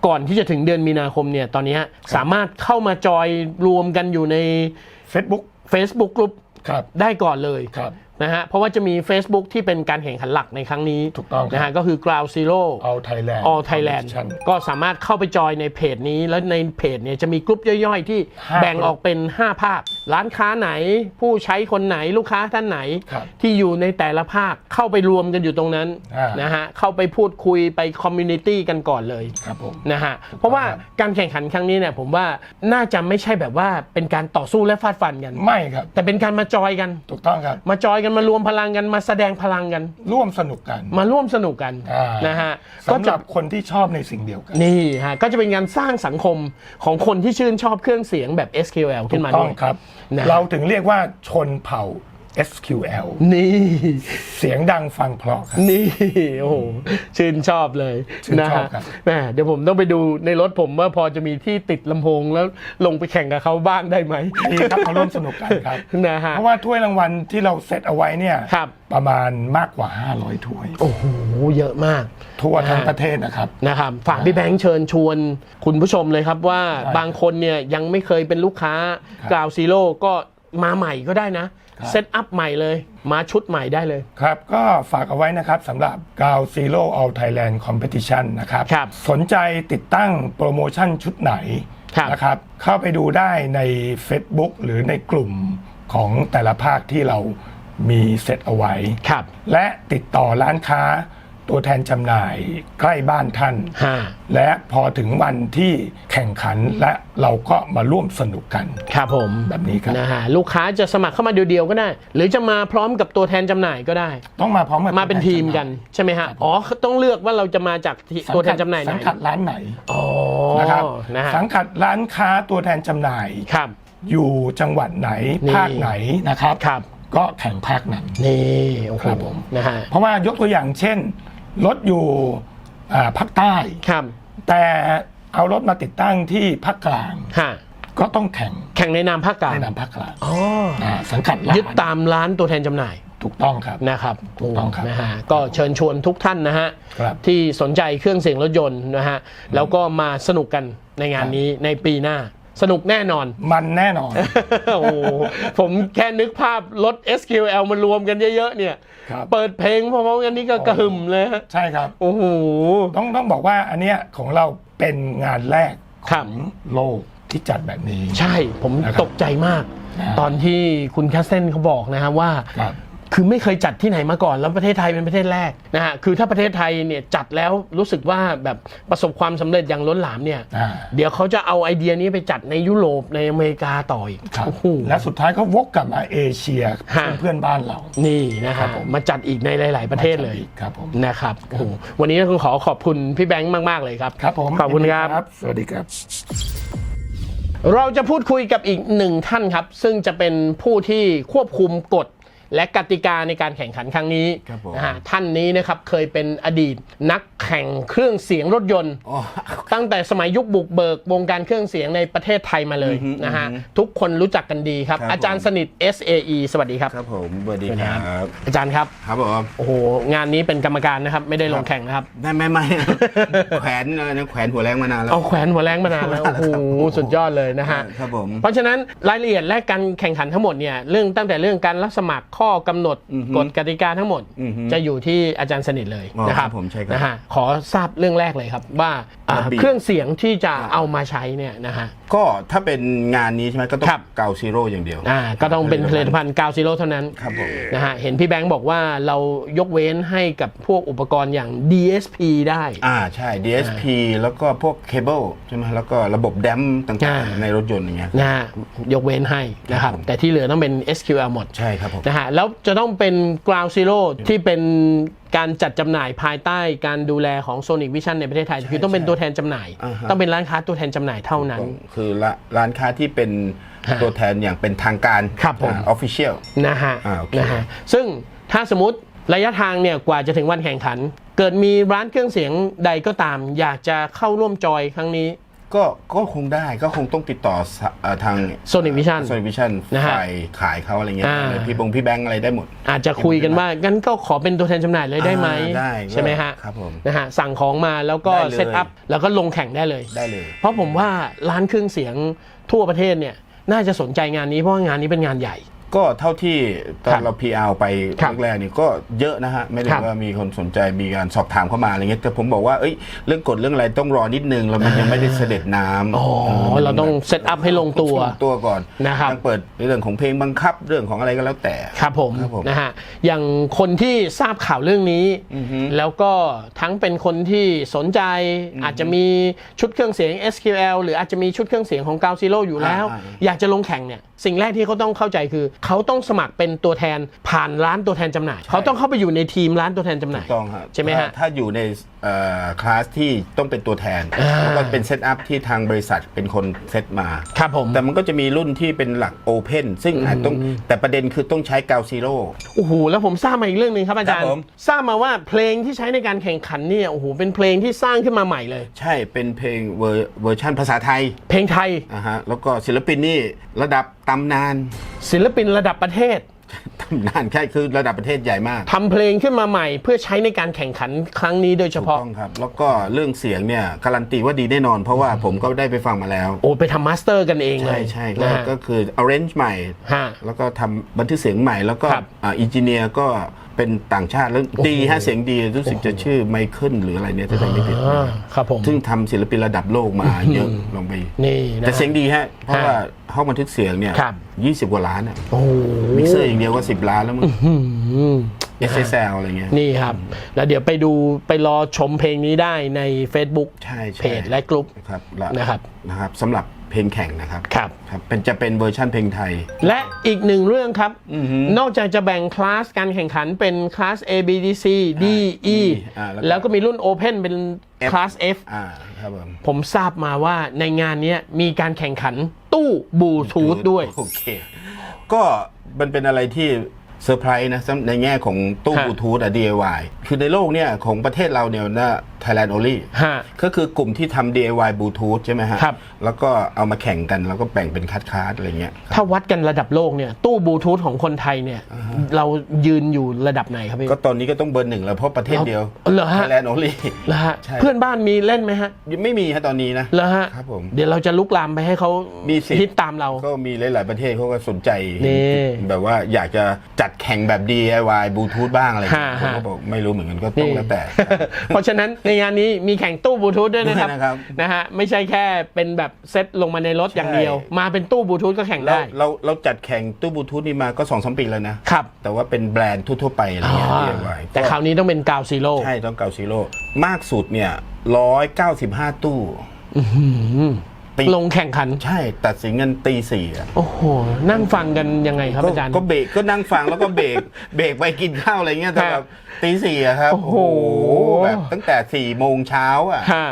[SPEAKER 1] ก่อนที่จะถึงเดือนมีนาคมเนี่ยตอนนี้สามารถเข้ามาจอยรวมกันอยู่ใน
[SPEAKER 3] Facebook
[SPEAKER 1] Facebook กลุ่ม
[SPEAKER 3] ครับ
[SPEAKER 1] ได้ก่อนเลย
[SPEAKER 3] ครับ
[SPEAKER 1] นะฮะเพราะว่าจะมี Facebook ที่เป็นการแข่งขันหลักในครั้งนี้
[SPEAKER 3] ถูกต้องครับ
[SPEAKER 1] นะฮะก็คือ Ground Zero
[SPEAKER 3] All Thailand
[SPEAKER 1] All Thailand ก็สามารถเข้าไปจอยในเพจนี้แล้วในเพจเนี่ยจะมีกลุ่มย่อยๆ ที่
[SPEAKER 3] ห้า
[SPEAKER 1] แบ่งออกเป็น 5 ภาค ร้านค้าไหน ผู้ใช้คนไหนลูกค้าท่านไหน
[SPEAKER 3] ครับ
[SPEAKER 1] ที่อยู่ในแต่ละภาคเข้าไปรวมกันอยู่ตรงนั้น
[SPEAKER 3] อ่าน
[SPEAKER 1] นะฮะเข้าไปพูดคุยไปคอมมูนิตี้กันก่อนเลย
[SPEAKER 3] ครับผม
[SPEAKER 1] นะฮะ เพราะว่า
[SPEAKER 3] ครับ
[SPEAKER 1] การแข่งขันครั้งนี้เนี่ยผมว่าน่าจะไม่ใช่แบบว่าเป็นการต่อสู้และฟาดฟันกัน
[SPEAKER 3] ไม่ครับ
[SPEAKER 1] แต่เป็นการมาจอยกัน
[SPEAKER 3] ถูกต้องครับ
[SPEAKER 1] มาจอยกันมารวมพลังกันมาแสดงพลังกัน
[SPEAKER 3] ร่วมสนุกกัน
[SPEAKER 1] มาร่วมสนุกกัน
[SPEAKER 3] อ่า
[SPEAKER 1] นะฮะก็
[SPEAKER 3] สำห
[SPEAKER 1] จะ
[SPEAKER 3] รับคนที่ชอบในสิ่งเดียวกัน
[SPEAKER 1] นี่ฮะก็จะเป็นการสร้างสังคมของคนที่ชื่นชอบเครื่องเสียงแบบ SQL ขึ้นมา
[SPEAKER 3] ต้
[SPEAKER 1] ด้
[SPEAKER 3] อ
[SPEAKER 1] ว
[SPEAKER 3] ง
[SPEAKER 1] ย
[SPEAKER 3] ครับ
[SPEAKER 1] นะ
[SPEAKER 3] เราถึงเรียกว่าชนเผ่า SQL
[SPEAKER 1] นี่
[SPEAKER 3] เสียงดังฟังเพราะครับ
[SPEAKER 1] นี่ โอ้โห ชื่นชอบเลย
[SPEAKER 3] ชื่น
[SPEAKER 1] นะ
[SPEAKER 3] ชอบ
[SPEAKER 1] ฮะ
[SPEAKER 3] ครับ
[SPEAKER 1] แหมเดี๋ยวผมต้องไปดูในรถผมว่าพอจะมีที่ติดลำโพงแล้วลงไปแข่งกับเขาบ้างได้ไหม
[SPEAKER 3] ดีครับมาร่วมสนุกกันครับ
[SPEAKER 1] นะฮะ
[SPEAKER 3] เพราะว่าถ้วยรางวัลที่เราเซตเอาไว้เนี่ย
[SPEAKER 1] ครับ
[SPEAKER 3] ประมาณมากกว่า 500 ถ้วย
[SPEAKER 1] โอ้โห เยอะมาก
[SPEAKER 3] ทั่วทั้ง
[SPEAKER 1] นะฮะ
[SPEAKER 3] ประเทศนะครับ
[SPEAKER 1] นะครับ ฝากพี่แบงค์เชิญชวน คุณผู้ชมเลยครับว่า
[SPEAKER 3] ใช่
[SPEAKER 1] บางคนเนี่ยยังไม่เคยเป็นลูกค้า
[SPEAKER 3] ครับ
[SPEAKER 1] กราวซีโร่ก็มาใหม่ก็ได้นะ
[SPEAKER 3] ครับ
[SPEAKER 1] เซตอัพใหม่เลย มาชุดใหม่ได้เลย
[SPEAKER 3] ครับ ก็ฝากเอาไว้นะครับสำหรับ g o w Zero All Thailand Competition นะครับ
[SPEAKER 1] ครับ
[SPEAKER 3] สนใจติดตั้งโปรโมชั่นชุดไหน
[SPEAKER 1] ครับ
[SPEAKER 3] นะครับ เข้าไปดูได้ใน Facebook หรือในกลุ่มของแต่ละภาคที่เรามีเซตเอาไว้
[SPEAKER 1] ครับ
[SPEAKER 3] และติดต่อร้านค้า ตัวแทนจำหน่ายใกล้บ้านท่าน
[SPEAKER 1] ฮะ
[SPEAKER 3] และพอถึงวันที่แข่งขันและเราก็มาร่วมสนุกกัน
[SPEAKER 1] ครับผม
[SPEAKER 3] แบบนี้ครับ
[SPEAKER 1] นะฮะลูกค้าจะสมัครเข้ามาเดียวๆก็ได้ หรือจะมาพร้อมกับตัวแทนจำหน่ายก็ได้
[SPEAKER 3] ต้องมาพร้อมกับ
[SPEAKER 1] มาเป็นทีมกันใช่ไหมฮะอ๋อต้องเลือกว่าเราจะมาจากที่
[SPEAKER 3] สังกัด
[SPEAKER 1] ตัวแทนจำหน่ายไหน
[SPEAKER 3] สังกัดร้านไหน
[SPEAKER 1] อ๋อ
[SPEAKER 3] นะครับ
[SPEAKER 1] นะฮะ
[SPEAKER 3] สังกัดร้านค้าตัวแทนจำหน่าย
[SPEAKER 1] ครับ
[SPEAKER 3] อยู่จังหวัดไหน
[SPEAKER 1] นี่
[SPEAKER 3] ภาคไหนนะครับ
[SPEAKER 1] ครับ
[SPEAKER 3] ก็แข่งภาคนั้น
[SPEAKER 1] นี่โอ้โห
[SPEAKER 3] ครับผม
[SPEAKER 1] นะฮะ
[SPEAKER 3] เพราะว่ายกตัวอย่างเช่น รถอยู่อ่าภาคใต้
[SPEAKER 1] ครับ
[SPEAKER 3] แต่เอารถมาติดตั้งที่ภาคกลาง
[SPEAKER 1] ฮะ
[SPEAKER 3] ก็ต้องแข่ง
[SPEAKER 1] แข่งในนามภาคกลาง
[SPEAKER 3] ในนามภาคกลาง
[SPEAKER 1] อ๋อา
[SPEAKER 3] สังกัดร้าน
[SPEAKER 1] ยึดตามร้านตัวแทนจำหน่าย
[SPEAKER 3] ถูกต้องครับ
[SPEAKER 1] นะครับ
[SPEAKER 3] ถูกต้องครับ
[SPEAKER 1] นะฮะก็เชิญชวนทุกท่านนะฮะ
[SPEAKER 3] ครับ
[SPEAKER 1] ที่สนใจเครื่องเสียงรถยนต์นะฮะแล้วก็มาสนุกกันในงานนี้ในปีหน้า สนุกแน่นอน
[SPEAKER 3] มันแน่นอน
[SPEAKER 1] โอ้โหผมแค่นึกภาพรถ SQL มารวมกันเยอะๆเนี่ย
[SPEAKER 3] ครับ
[SPEAKER 1] เปิดเพลงพร้อมๆกันนี่ก็กระหึ่มเลยฮะ
[SPEAKER 3] ใช่ครับ
[SPEAKER 1] โอ้โห
[SPEAKER 3] ต้องต้องบอกว่าอันเนี้ยของเราเป็นงานแรก
[SPEAKER 1] ค
[SPEAKER 3] ข
[SPEAKER 1] รั
[SPEAKER 3] อบ งโลกที่จัดแบบนี้
[SPEAKER 1] ใช่ผม
[SPEAKER 3] นะครับ
[SPEAKER 1] ตกใจมาก
[SPEAKER 3] นะ
[SPEAKER 1] ตอนที่คุณแคสเซนเขาบอกนะฮะว่า
[SPEAKER 3] ครับ
[SPEAKER 1] คือไม่เคยจัดที่ไหนมาก่อน แล้วประเทศไทยเป็นประเทศแรกนะฮะคือถ้าประเทศไทยเนี่ยจัดแล้วรู้สึกว่าแบบประสบความสำเร็จอย่างล้นหลามเนี่ย
[SPEAKER 3] อ่า
[SPEAKER 1] เดี๋ยวเขาจะเอาไอเดียนี้ไปจัดในยุโรปในอเมริกาต่ออีก
[SPEAKER 3] ครับ
[SPEAKER 1] โอ้โห
[SPEAKER 3] และสุดท้ายก็วกกลับมาเอเชีย
[SPEAKER 1] ฮะ
[SPEAKER 3] เพื่อนบ้านเรา
[SPEAKER 1] นี่นะ
[SPEAKER 3] ครั
[SPEAKER 1] ฮะ
[SPEAKER 3] บผม
[SPEAKER 1] มาจัดอีกในหลาย ๆ ประเทศเลย
[SPEAKER 3] ครับผม
[SPEAKER 1] นะครับโอ้โหวันนี้ต้องขอขอบคุณพี่แบงค์มาก ๆ เลยครับ
[SPEAKER 3] ครับผม
[SPEAKER 1] ขอบคุณครับ
[SPEAKER 3] สวัสดีครับ
[SPEAKER 1] เราจะพูดคุยกับอีกหนึ่งท่านครับ ซึ่งจะเป็นผู้ที่ควบคุมกฎ และกติกาในการแข่งขันครั้งนี้
[SPEAKER 4] ครับผม
[SPEAKER 1] นะฮะท่านนี้นะครับเคยเป็นอดีตนักแข่งเครื่องเสียงรถยนต์
[SPEAKER 4] อ๋อ
[SPEAKER 1] ตั้งแต่สมัยยุคบุกเบิกวงการเครื่องเสียงในประเทศไทยมาเลย
[SPEAKER 4] อือฮึ
[SPEAKER 1] นะฮะ
[SPEAKER 4] อือฮึ
[SPEAKER 1] ทุกคนรู้จักกันดีครับ
[SPEAKER 4] ครับ
[SPEAKER 1] อาจารย์
[SPEAKER 4] ผม
[SPEAKER 1] สนิท SAE สวัสดีครับ
[SPEAKER 4] ครับผมสวัสดี
[SPEAKER 1] สวัสดี
[SPEAKER 4] ค
[SPEAKER 1] ครั
[SPEAKER 4] รับบ
[SPEAKER 1] อาจารย์ครับ
[SPEAKER 4] ครับผม
[SPEAKER 1] โอ้โห งานนี้เป็นกรรมการนะครับ ไม่ได้ลงแข่งนะครับ
[SPEAKER 4] ไม่ไม่ไม่ แขวนอะไรนะแขวนหัวแรงมานานแล้ว
[SPEAKER 1] เอาแขวนหัวแรงมานานแล้ว
[SPEAKER 4] มานาน
[SPEAKER 1] โอ้
[SPEAKER 4] แล้ว
[SPEAKER 1] โห
[SPEAKER 4] ครับ
[SPEAKER 1] สุดยอดเลยนะฮะ
[SPEAKER 4] ครับผม
[SPEAKER 1] เพราะฉะนั้นรายละเอียดและการแข่งขันทั้งหมดเนี่ยเรื่องตั้งแต่เรื่องการรับสมัครข้อกำหนด
[SPEAKER 4] อือฮึ
[SPEAKER 1] กฎกติกาทั้งหมด
[SPEAKER 4] อือฮึ
[SPEAKER 1] จะอยู่ที่อาจารย์สนิทเลย
[SPEAKER 4] อ๋อ
[SPEAKER 1] นะครับ
[SPEAKER 4] ครับผมใช่ครับ
[SPEAKER 1] นะฮะขอทราบเรื่องแรกเลยครับว่าอ่า
[SPEAKER 4] ระเบียบ
[SPEAKER 1] เครื่องเสียงที่จะเอามาใช้เนี่ยนะฮะ
[SPEAKER 4] ก็ถ้าเป็นงานนี้ใช่ไหมก็ต้อง
[SPEAKER 1] ครับ
[SPEAKER 4] เกาซีโร่อย่างเดียว
[SPEAKER 1] อ่าก็ต้องเป็นผลิตภัณฑ์กาวซีโร่เท่านั้น
[SPEAKER 4] ครับผม
[SPEAKER 1] นะฮะเห็นพี่แบงค์บอกว่าเรายกเว้นให้กับพวกอุปกรณ์อย่าง DSP ได้
[SPEAKER 4] อ่าใช่ DSP แล้วก็พวกเคเบิลใช่ไหมแล้วก็ระบบแดมต่าง
[SPEAKER 1] อ่า
[SPEAKER 4] ๆในรถยนต์อย่างเงี้ย
[SPEAKER 1] นะฮะยกเว้นให้นะครับ
[SPEAKER 4] ครับผม
[SPEAKER 1] แต่ที่เหลือต้องเป็น SQL หมด
[SPEAKER 4] ใช่ครับผม
[SPEAKER 1] นะฮะแล้วจะต้องเป็น Ground Zero ที่เป็นการจัดจำหน่ายภายใต้การดูแลของ Sonic Vision ในประเทศไทย คือต้องเป็นตัวแทนจำหน่าย
[SPEAKER 4] อ่าฮะ
[SPEAKER 1] ต้องเป็นร้านค้าตัวแทนจำหน่ายเท่านั้น
[SPEAKER 4] คือละร้านค้าที่เป็น
[SPEAKER 1] ฮะ
[SPEAKER 4] ตัวแทนอย่างเป็นทางการ
[SPEAKER 1] ครับผม
[SPEAKER 4] ออฟฟิเชียล
[SPEAKER 1] นะฮะ
[SPEAKER 4] อ่าโอเค
[SPEAKER 1] นะฮะซึ่งถ้าสมมติระยะทางเนี่ยกว่าจะถึงวันแข่งขัน เกิดมีร้านเครื่องเสียงใดก็ตาม อยากจะเข้าร่วมจอยครั้งนี้
[SPEAKER 4] ก็ก็คงได้ก็คงต้องติดต่อสะเอ่อทาง
[SPEAKER 1] Sonic Vision
[SPEAKER 4] โซนิวิชั่น
[SPEAKER 1] นะฮะ
[SPEAKER 4] ฝ่ายขายเขาอะไรเงี้ย
[SPEAKER 1] อ่า
[SPEAKER 4] พี่บงพี่แบงค์อะไรได้หมด
[SPEAKER 1] อาจจะคุยกันว่างั้นก็ขอเป็นตัวแทนจำหน่ายเลยได้ไหม
[SPEAKER 4] อ่าได้
[SPEAKER 1] ใช่ไหมฮะ
[SPEAKER 4] ครับผม
[SPEAKER 1] นะฮะสั่งของมาแล้วก็
[SPEAKER 4] ได้เลย
[SPEAKER 1] เซตอัพแล้วก็ลงแข่งได้เลย
[SPEAKER 4] ได้เลย
[SPEAKER 1] เพราะผมว่าร้านเครื่องเสียงทั่วประเทศเนี่ยน่าจะสนใจงานนี้เพราะว่างานนี้เป็นงานใหญ่
[SPEAKER 4] ก็เท่าที่ตอ
[SPEAKER 1] ครั
[SPEAKER 4] น
[SPEAKER 1] บ
[SPEAKER 4] เรา PR ไป
[SPEAKER 1] ครับ
[SPEAKER 4] แรกๆนี่ก็เยอะนะฮะ ไม่ได้
[SPEAKER 1] ครับ
[SPEAKER 4] ว่ามีคนสนใจมีการสอบถามเข้ามาอะไรเงี้ยแต่ผมบอกว่าเอ้ยเรื่องกฎเรื่องอะไรต้องรอนิดนึงเรามันยังไม่ได้เสด็จน้ำ
[SPEAKER 1] อ๋อเราต้องเซตอัพให้ลงตัว
[SPEAKER 4] ลงตัวก่อน
[SPEAKER 1] นะครับ
[SPEAKER 4] ยังเปิดเรื่องของเพลงบังคับเรื่องของอะไรก็แล้วแต่
[SPEAKER 1] ครับผม
[SPEAKER 4] ครับผม
[SPEAKER 1] นะฮะอย่างคนที่ทราบข่าวเรื่องนี้ แล้วก็ทั้งเป็นคนที่สนใจอาจจะมีชุดเครื่องเสียง SQL หรืออาจจะมีชุดเครื่องเสียงของ g 0 Zero อยู่แล้ว
[SPEAKER 4] อ่า
[SPEAKER 1] อยากจะลงแข่งเนี่ยสิ่งแรกที่เขาต้องเข้าใจคือเขาต้องสมัครเป็นตัวแทนผ่านร้านตัวแทนจำหน่าย เขาต้องเข้าไปอยู่ในทีมร้านตัวแทนจำหน่าย
[SPEAKER 4] ถูกต้องครับ
[SPEAKER 1] ใช่ไหมฮะ
[SPEAKER 4] ถ้าถ้าอยู่ในเอ่อคลาสที่ต้องเป็นตัวแทน
[SPEAKER 1] อ่า
[SPEAKER 4] แล้วก็เป็นเซตอัพที่ทางบริษัทเป็นคนเซตมา
[SPEAKER 1] ครับผม
[SPEAKER 4] แต่มันก็จะมีรุ่นที่เป็นหลักโอเพนซึ่งอาจต้องแต่ประเด็นคือต้องใช้กาวซีโร่
[SPEAKER 1] โอ้โหแล้วผมทราบมาอีกเรื่องหนึ่งครับอาจาร
[SPEAKER 4] ครั
[SPEAKER 1] ย์
[SPEAKER 4] บผม
[SPEAKER 1] ทราบมาว่าเพลงที่ใช้ในการแข่งขันเนี่ยโอ้โหเป็นเพลงที่สร้างขึ้นมาใหม่เลย
[SPEAKER 4] ใช่เป็นเพลงเวอร์เวอร์ชันภาษาไทย
[SPEAKER 1] เพลงไทย
[SPEAKER 4] นะฮะแล้วก็ศิลปินนี่ระดับตำนาน
[SPEAKER 1] ศิลปินระดับประเทศ
[SPEAKER 4] ตำนานใช่คือระดับประเทศใหญ่มาก
[SPEAKER 1] ทำเพลงขึ้นมาใหม่เพื่อใช้ในการแข่งขันครั้งนี้โดยเฉ
[SPEAKER 4] ถูก
[SPEAKER 1] พาะ
[SPEAKER 4] ต้องครับ แล้วก็เรื่องเสียงเนี่ยการันตีว่าดีแน่นอน เพราะว่าผมก็ได้ไปฟังมาแล้ว
[SPEAKER 1] โอ้ไปทำมาสเตอร์กันเองเล
[SPEAKER 4] ใช่
[SPEAKER 1] ย
[SPEAKER 4] ใช่
[SPEAKER 1] นะ
[SPEAKER 4] ก็
[SPEAKER 1] ฮะ
[SPEAKER 4] ก็คือ arrange ใหม่
[SPEAKER 1] ฮะ
[SPEAKER 4] แล้วก็ทำบันทึกเสียงใหม่แล้วก็
[SPEAKER 1] ครับ
[SPEAKER 4] อ่าอินจิเนียร์ก็ เป็นต่างชาติแล้วดีฮะเสียงดีรู้สึกจะชื่อไมเคิลหรืออะไรเนี่ยถ้าจำไม่ผิด
[SPEAKER 1] อ่าครับผม
[SPEAKER 4] ซึ่งทำศิลปินระดับโลกมาเยอะลองไป
[SPEAKER 1] นี่นะ
[SPEAKER 4] แต่เสียงดีฮะเพราะ
[SPEAKER 1] ฮะ
[SPEAKER 4] ว่าห้องบันทึกเสียงเนี่ย
[SPEAKER 1] ครับ
[SPEAKER 4] ยี่สิบกว่าล้านอะ
[SPEAKER 1] โอ้โห
[SPEAKER 4] มิกเซอร์อย่างเดียวก็สิบล้านแล้วมั้ง
[SPEAKER 1] อืม
[SPEAKER 4] SSL อะไรเงี้ย
[SPEAKER 1] นี่ครับ แล้วเดี๋ยวไปดูไปรอชมเพลงนี้ได้ใน Facebook
[SPEAKER 4] ใช่ใช่
[SPEAKER 1] เพจและกลุ่ม
[SPEAKER 4] นะครับและ
[SPEAKER 1] นะครับ
[SPEAKER 4] นะครับสำหรับ เพลงแข่งนะครับ
[SPEAKER 1] ครับ
[SPEAKER 4] ครับเป็นจะเป็นเวอร์ชันเพลงไทย
[SPEAKER 1] และอีกหนึ่งเรื่องครับนอกจากจะแบ่งคลาสการแข่งขันเป็นคลาส A B D C D E
[SPEAKER 4] อ่าแล้วก็
[SPEAKER 1] แล้วก็มีรุ่น Open เป็น
[SPEAKER 4] F
[SPEAKER 1] คลาส F
[SPEAKER 4] อ่าครับผม
[SPEAKER 1] ผมทราบมาว่าในงานเนี้ยมีการแข่งขันตู้บลูทูธด้วย
[SPEAKER 4] โอเค ก็มันเป็นอะไรที่เซอร์ไพรส์นะสำในแง่ของตู้
[SPEAKER 1] ฮะ
[SPEAKER 4] บลูทูธอะ DIY คือในโลกเนี่ยของประเทศเราเนี่ยนะ Thailand only
[SPEAKER 1] ฮะ
[SPEAKER 4] ก็คือกลุ่มที่ทำ DIY บลูทูธใช่ไหมฮะ
[SPEAKER 1] ครับ
[SPEAKER 4] แล้วก็เอามาแข่งกันแล้วก็แบ่งเป็นคัดคาร์ดอะไรเงี้ย
[SPEAKER 1] ถ้าวัดกันระดับโลกเนี่ยตู้บลูทูธของคนไทยเนี่ย เรายืนอยู่ระดับไหนครับพี่
[SPEAKER 4] ก็ตอนนี้ก็ต้องเบอร์หนึ่งแล้วเพราะประเทศเดียว
[SPEAKER 1] เหรอฮะ
[SPEAKER 4] Thailand only
[SPEAKER 1] แล้วฮะ
[SPEAKER 4] ใช่
[SPEAKER 1] เพื่อนบ้านมีเล่นไหมฮะ
[SPEAKER 4] ยังไม่มีฮะตอนนี้นะ
[SPEAKER 1] แล้วฮะ
[SPEAKER 4] ครับผม
[SPEAKER 1] เดี๋ยวเราจะลุกลามไปให้เขา
[SPEAKER 4] มีสิทธิ์
[SPEAKER 1] ฮิตตามเรา
[SPEAKER 4] ก็มีหลาย ๆ ประเทศเขาก็สนใจ
[SPEAKER 1] นี่
[SPEAKER 4] แบบว่าอยากจะจัดแข่งแบบ DIY บลูทูธบ้างอะไรอย่างเงี้ย
[SPEAKER 1] ฮะ
[SPEAKER 4] ผมก็บอกไม่รู้เหมือนกันก็ต้องแล้วแต่
[SPEAKER 1] เพราะฉะนั้นในงานนี้มีแข่งตู้บลูทูธด้วยนะครับ
[SPEAKER 4] ด้วยนะครับ
[SPEAKER 1] นะฮะไม่ใช่แค่เป็นแบบเซ็ตลงมาในรถอย่างเดียว มาเป็นตู้บลูทูธก็แข่ง
[SPEAKER 4] เรา
[SPEAKER 1] ได้
[SPEAKER 4] เราเราจัดแข่งตู้บลูทูธนี่มาก็สองสามปีแล้วนะ
[SPEAKER 1] ครับ
[SPEAKER 4] แต่ว่าเป็นแบรนด์ทั่ว ๆ ไปอะไรเงี้ย
[SPEAKER 1] อ่า
[SPEAKER 4] DIY
[SPEAKER 1] แต่คราวนี้ต้องเป็นกาวซีโร่
[SPEAKER 4] ใช่ต้องเกาซีโร่มากสุดเนี่ยร้อยเก้าสิบห้าตู้ ตี
[SPEAKER 1] ลงแข่งขัน
[SPEAKER 4] ใช่ตัดสินเงินตีสี่อะ
[SPEAKER 1] โอ้โห นั่งฟังกันยังไงครับ
[SPEAKER 4] ก็
[SPEAKER 1] อาจารย์
[SPEAKER 4] ก็เบรกก็นั่งฟังแล้วก็เบรกเบรกไปกินข้าวอะไรเงี้ยแต่แบบตีสี่อะครับ
[SPEAKER 1] โอ้โห
[SPEAKER 4] แบบตั้งแต่สี่โมงเช้าอะ
[SPEAKER 1] ฮะ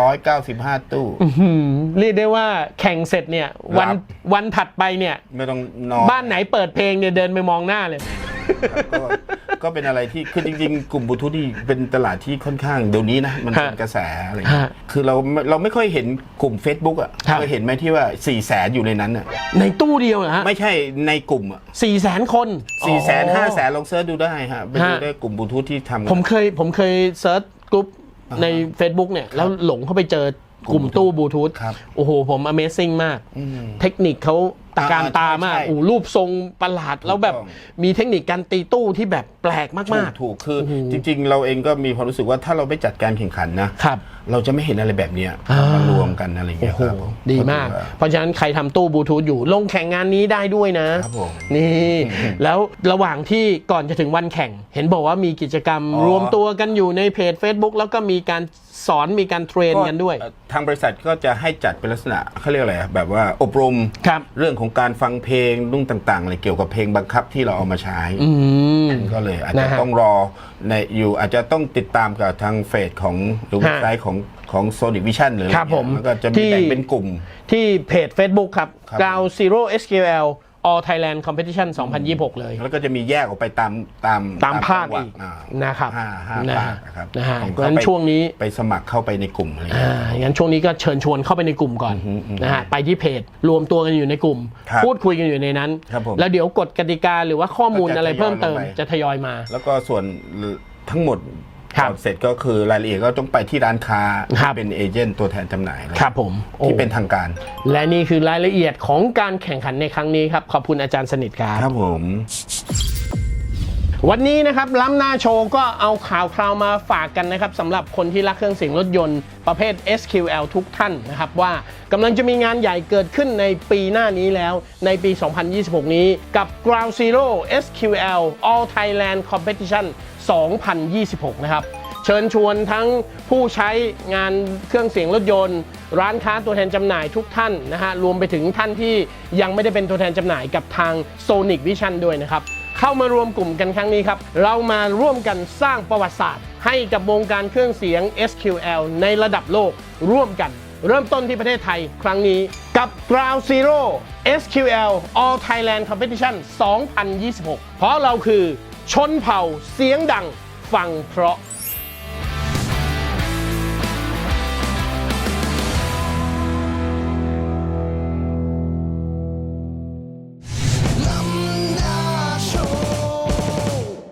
[SPEAKER 4] ร้อยเก้าสิบห้าตู้
[SPEAKER 1] หืมเรียกได้ว่าแข่งเสร็จเนี่ย วัน
[SPEAKER 4] ครับ
[SPEAKER 1] วันถัดไปเนี่ย
[SPEAKER 4] ไม่ต้องนอน
[SPEAKER 1] บ้านไหนเปิดเพลงเนี่ยเดินไปมองหน้าเลย
[SPEAKER 4] ก็ก็เป็นอะไรที่คือจริงๆ กลุ่มบลูทูธนี่เป็นตลาดที่ค่อนข้างเดี๋ยวนี้นะ มันเป็น
[SPEAKER 1] ฮะ
[SPEAKER 4] กระแสอะไรเงี้ย
[SPEAKER 1] ฮะ
[SPEAKER 4] คือเราเราไม่ค่อยเห็นกลุ่ม Facebook อะ
[SPEAKER 1] ครับ
[SPEAKER 4] เคยเห็นไหมที่ว่า4ี่แสนอยู่ในนั้นอะ
[SPEAKER 1] ในตู้เดียวเหรอฮะ
[SPEAKER 4] ไม่ใช่ในกลุ่มอะ
[SPEAKER 1] สี่แสนคน
[SPEAKER 4] สี่แสนห้าแสนลองเซิร์ชดูได้ฮะไปดู
[SPEAKER 1] ฮะ
[SPEAKER 4] ได้กลุ่มบลูทูธที่ทำกัน
[SPEAKER 1] ผมเคยผมเคยเซิร์ชกรุ๊ปใน Facebook เนี่ย แล้วหลงเข้าไปเจอกลุ่มตู้บลูทูธ
[SPEAKER 4] ครับ
[SPEAKER 1] โอ้โห ผม Amazing มาก เทคนิคเขา ตะการ
[SPEAKER 4] อ่า
[SPEAKER 1] ตามาก
[SPEAKER 4] ใช่ใช่
[SPEAKER 1] โอ้โหรูปทรงประหลาดแล้วแบบ
[SPEAKER 4] ต้อง
[SPEAKER 1] มีเทคนิคการตีตู้ที่แบบแปลก
[SPEAKER 4] ถู
[SPEAKER 1] มาก
[SPEAKER 4] กถูกคืออจริง ๆ เราเองก็มีความรู้สึกว่าถ้าเราไม่จัดการแข่งขันนะ
[SPEAKER 1] ๆ ครับ
[SPEAKER 4] เราจะไม่เห็นอะไรแบบเนี้ย
[SPEAKER 1] อ่าม
[SPEAKER 4] มารวมกันอะไร
[SPEAKER 1] โอ้
[SPEAKER 4] เงี้ย
[SPEAKER 1] โห
[SPEAKER 4] ครับผ
[SPEAKER 1] ดีมาก เพราะฉะนั้นใครทำตู้บลูทูธอยู่ลงแข่งงานนี้ได้ด้วยนะ
[SPEAKER 4] ครับผม
[SPEAKER 1] นี่ แล้วระหว่างที่ก่อนจะถึงวันแข่ง เห็นบอกว่ามีกิจกรรม
[SPEAKER 4] อ๋อ
[SPEAKER 1] รวมตัวกันอยู่ในเพจ Facebook แล้วก็มีการ สอนมีการเทรนกันด้วย
[SPEAKER 4] เอ่อทางบริษัทก็จะให้จัดเป็นลักษณะเขาเรียกอะไรอะแบบว่าอบรม
[SPEAKER 1] ครับ
[SPEAKER 4] เรื่องของการฟังเพลงรุ่งต่างๆอะไรเกี่ยวกับเพลงบังคับที่เราเอามาใช้
[SPEAKER 1] อืม
[SPEAKER 4] ก็เลยอาจจะ
[SPEAKER 1] นะฮะ
[SPEAKER 4] ต้องรอในอยู่อาจจะต้องติดตามกับทางเฟซของหรือเว็บไซต์ของของ Sonic Vision หรืออะไร
[SPEAKER 1] ครับผม
[SPEAKER 4] เงี้ยแล้วก็จะมี
[SPEAKER 1] ที่
[SPEAKER 4] แบ่งเป็นกลุ่ม
[SPEAKER 1] ที่เพจ Facebook ครับ
[SPEAKER 4] ครับ
[SPEAKER 1] g a o Zero SQL All Thailand Competition 2026 เลย
[SPEAKER 4] แล้วก็จะมีแยกออกไปตามตาม
[SPEAKER 1] ตามภาค
[SPEAKER 4] จังหวัด
[SPEAKER 1] อีก
[SPEAKER 4] อ่า
[SPEAKER 1] นะครับ
[SPEAKER 4] ห้าห้า
[SPEAKER 1] นะ
[SPEAKER 4] ภา
[SPEAKER 1] ฮะ
[SPEAKER 4] คนะครับ
[SPEAKER 1] นะฮะ
[SPEAKER 4] ของ
[SPEAKER 1] เพราะฉะนั้น
[SPEAKER 4] ไป
[SPEAKER 1] ช่วงนี้
[SPEAKER 4] ไปสมัครเข้าไปในกลุ่มอะไร
[SPEAKER 1] อ่า
[SPEAKER 4] เงี้ย
[SPEAKER 1] งั้นช่วงนี้ก็เชิญชวนเข้าไปในกลุ่มก่อนนะฮะไปที่เพจรวมตัวกันอยู่ในกลุ่ม
[SPEAKER 4] ครับ
[SPEAKER 1] พูดคุยกันอยู่ในนั้น
[SPEAKER 4] ครับผม
[SPEAKER 1] แล้วเดี๋ยวกฎกติกาหรือว่าข้อมูล
[SPEAKER 4] ก็จะ
[SPEAKER 1] อะไรเพิ่มเติม
[SPEAKER 4] ทยอยลงไป
[SPEAKER 1] จะทยอยมา
[SPEAKER 4] แล้วก็ส่วนทั้งหมด
[SPEAKER 1] ครับครับ
[SPEAKER 4] เสร็จก็คือรายละเอียดก็ต้องไปที่ร้านค้า
[SPEAKER 1] ครับ
[SPEAKER 4] เป็นเอเจนต์ตัวแทนจำหน่ายอะไร
[SPEAKER 1] ครับผมโอ้
[SPEAKER 4] ที่เป็นทางการ
[SPEAKER 1] และนี่คือรายละเอียดของการแข่งขันในครั้งนี้ครับ ขอบคุณอาจารย์สนิทครับ
[SPEAKER 4] ครับผม
[SPEAKER 1] วันนี้นะครับล้ำหน้าโชว์ก็เอาข่าวคราวมาฝากกันนะครับสำหรับคนที่รักเครื่องเสียงรถยนต์ประเภท SQL ทุกท่านนะครับว่ากำลังจะมีงานใหญ่เกิดขึ้นในปีหน้านี้แล้วในปี 2026 นี้กับ Ground Zero SQL All Thailand Competition 2026 นะครับเชิญชวนทั้งผู้ใช้งานเครื่องเสียงรถยนต์ ร้านค้าตัวแทนจำหน่ายทุกท่านนะฮะรวมไปถึงท่านที่ยังไม่ได้เป็นตัวแทนจำหน่ายกับทาง Sonic Vision ด้วยนะครับ เข้ามารวมกลุ่มกันครั้งนี้ครับ เรามาร่วมกันสร้างประวัติศาสตร์ ให้กับวงการเครื่องเสียง SQL ในระดับโลกร่วมกัน เริ่มต้นที่ประเทศไทยครั้งนี้กับ Ground Zero SQL All Thailand Competition 2026 เพราะเราคือชนเผ่าเสียงดังฟังเพราะ